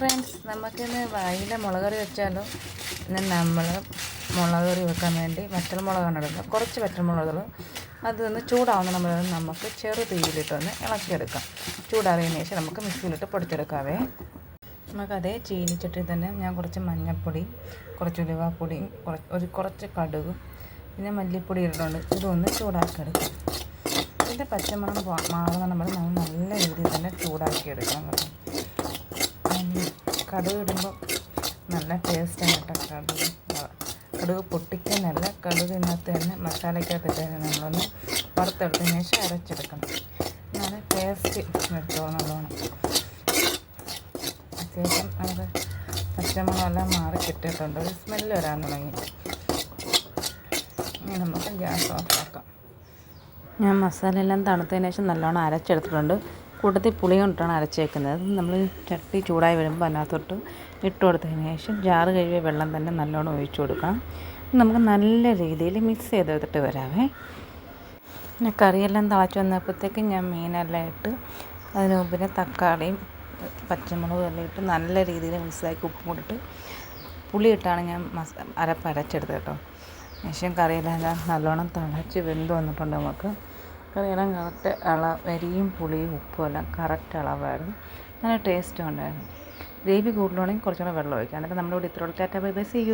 Friends നമുക്കിന്ന് വായില മുളക് കറി വെച്ചാലോ? ഇന്ന് നമ്മൾ മുളക് കറി വെക്കാൻ വേണ്ടി വറ്റൽമുളകാണ് എടുക്കുക. കുറച്ച് വറ്റൽമുളകുകൾ അതൊന്ന് ചൂടാവുന്ന നമ്മൾ നമുക്ക് ചെറു തീയിലിട്ടൊന്ന് ഇളക്കിയെടുക്കാം. ചൂടാറിയതിന് ശേഷം നമുക്ക് മിക്സിയിലിട്ട് പൊടിച്ചെടുക്കാവേ. നമുക്കതേ ചീനിച്ചട്ടി തന്നെ ഞാൻ കുറച്ച് മഞ്ഞൾപ്പൊടി കുറച്ച് ഉലുവാപ്പൊടിയും കുറച്ച് ഒരു കുറച്ച് കടുകും പിന്നെ മല്ലിപ്പൊടി ഇട്ടിട്ടുണ്ട്. ഇതൊന്ന് ചൂടാക്കിയെടുക്കാം. ഇതിന്റെ പച്ചമണം മാറുന്ന നമ്മൾ നല്ല രീതിയിൽ തന്നെ ചൂടാക്കിയെടുക്കണം കേട്ടോ. കടുക് ഇടുമ്പോൾ നല്ല ടേസ്റ്റാണ് കേട്ടോ കടുക്. കടുക് പൊട്ടിക്കാനല്ല കടുക് ഇതിനകത്ത് തന്നെ മസാലയ്ക്കകത്ത് തന്നെ നമ്മളൊന്ന് വറുത്തെടുത്തതിന് ശേഷം അരച്ചെടുക്കണം. നല്ല ടേസ്റ്റ് നല്ലോണം. അത്യാവശ്യം നമുക്ക് പച്ചമുളകെല്ലാം മാറി കിട്ടിയിട്ടുണ്ട്. ഒരു സ്മെല്ല് വരാൻ തുടങ്ങി. ഇനി നമുക്ക് ഗ്യാസ് ഓഫാക്കാം ഞാൻ മസാല എല്ലാം തണുത്തതിന് ശേഷം നല്ലോണം അരച്ചെടുത്തിട്ടുണ്ട്. കൂട്ടത്തിൽ പുളി കൊണ്ടിട്ടാണ് അരച്ചേക്കുന്നത് നമ്മൾ ചട്ടി ചൂടായി വരുമ്പോൾ അതിനകത്തോട്ട് ഇട്ട് കൊടുത്തതിന് ശേഷം ജാറ് കഴുകിയ വെള്ളം തന്നെ നല്ലോണം ഒഴിച്ചു കൊടുക്കണം നമുക്ക് നല്ല രീതിയിൽ മിക്സ് ചെയ്തെടുത്തിട്ട് വരാവേ. പിന്നെ കറിയെല്ലാം തിളച്ച് വന്നപ്പോഴത്തേക്കും ഞാൻ മീനെല്ലാം ഇട്ട് അതിന് മുമ്പിന് തക്കാളിയും പച്ചമുളകും എല്ലാം ഇട്ട് നല്ല രീതിയിൽ മിക്സാക്കി ഉപ്പും കൂടിട്ട് പുളി ഇട്ടാണ് ഞാൻ മസ അരപ്പ് അരച്ചെടുത്തത് കേട്ടോ. ശേഷം കറിയെല്ലാം നല്ലോണം തിളച്ച് വെന്ത് വന്നിട്ടുണ്ട് നമുക്ക്. കറിയെല്ലാം കറക്റ്റ് അള വരിയും പുളിയും ഉപ്പും എല്ലാം കറക്റ്റ് അളവായിരുന്നു. നല്ല ടേസ്റ്റും ഉണ്ടായിരുന്നു. ഗ്രേവി കൂടുതലാണെങ്കിൽ കുറച്ചുകൂടെ വെള്ളം ഒഴിക്കാം. എന്നിട്ട് നമ്മുടെ ഇവിടെ ഇത്ര tata bye bye see you